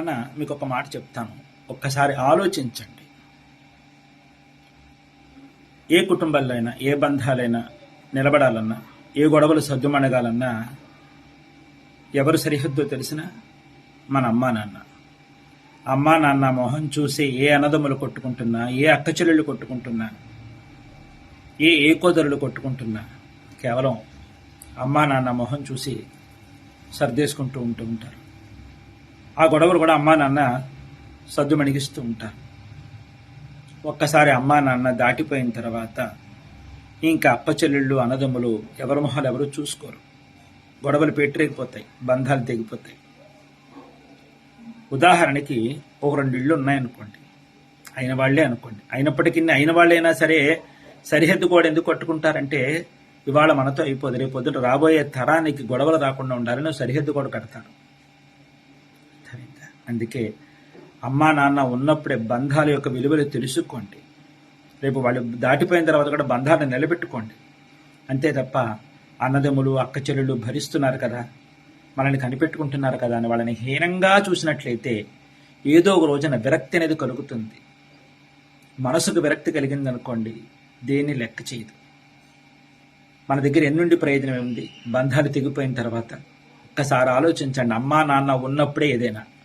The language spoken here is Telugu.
అన్న మీకు ఒక మాట చెప్తాను. ఒక్కసారి ఆలోచించండి. ఏ కుటుంబాల్లో అయినా ఏ బంధాలైనా నిలబడాలన్నా ఏ గొడవలు సద్దుమణగాలన్నా ఎవరు సరిహద్దు తెలిసినా మన అమ్మా నాన్న. అమ్మా నాన్న మొహం చూసి ఏ అన్నదమ్ములు కొట్టుకుంటున్నా ఏ అక్క చెల్లెళ్ళు కొట్టుకుంటున్నా ఏ ఏకోదరులు కొట్టుకుంటున్నా కేవలం అమ్మా నాన్న మొహం చూసి సర్దేసుకుంటూ ఉంటూ ఉంటారు. ఆ గొడవలు కూడా అమ్మా నాన్న సద్దు మణిగిస్తూ ఉంటారు. ఒక్కసారి అమ్మా నాన్న దాటిపోయిన తర్వాత ఇంకా అప్పచెల్లెళ్ళు అన్నదమ్ములు ఎవరి మొహాలు ఎవరు చూసుకోరు. గొడవలు పెట్టరేగిపోతాయి బంధాలు తెగిపోతాయి. ఉదాహరణకి ఒక రెండు ఇళ్ళు ఉన్నాయనుకోండి అయిన వాళ్ళే అనుకోండి. అయినప్పటికీ అయిన వాళ్ళైనా సరే సరిహద్దు కూడా ఎందుకు కట్టుకుంటారంటే ఇవాళ మనతో అయిపోదు రేపు పొద్దున రాబోయే తరానికి గొడవలు రాకుండా ఉండాలని సరిహద్దు కూడా కడతారు. అర్థమైందా? అందుకే అమ్మా నాన్న ఉన్నప్పుడే బంధాల యొక్క విలువలు తెలుసుకోండి. రేపు వాళ్ళు దాటిపోయిన తర్వాత కూడా బంధాలను నిలబెట్టుకోండి. అంతే తప్ప అన్నదమ్ములు అక్క చెల్లెళ్ళు భరిస్తున్నారు కదా మనల్ని కనిపెట్టుకుంటున్నారు కదా అని వాళ్ళని హీనంగా చూసినట్లయితే ఏదో ఒక రోజున విరక్తి అనేది కలుగుతుంది. మనసుకు విరక్తి కలిగింది అనుకోండి దేన్ని లెక్క చేయదు. మన దగ్గర ఎన్నుండి ప్రయోజనం ఉంది బంధాలు తెగిపోయిన తర్వాత. ఒక్కసారి ఆలోచించండి. అమ్మా నాన్న ఉన్నప్పుడే ఏదైనా.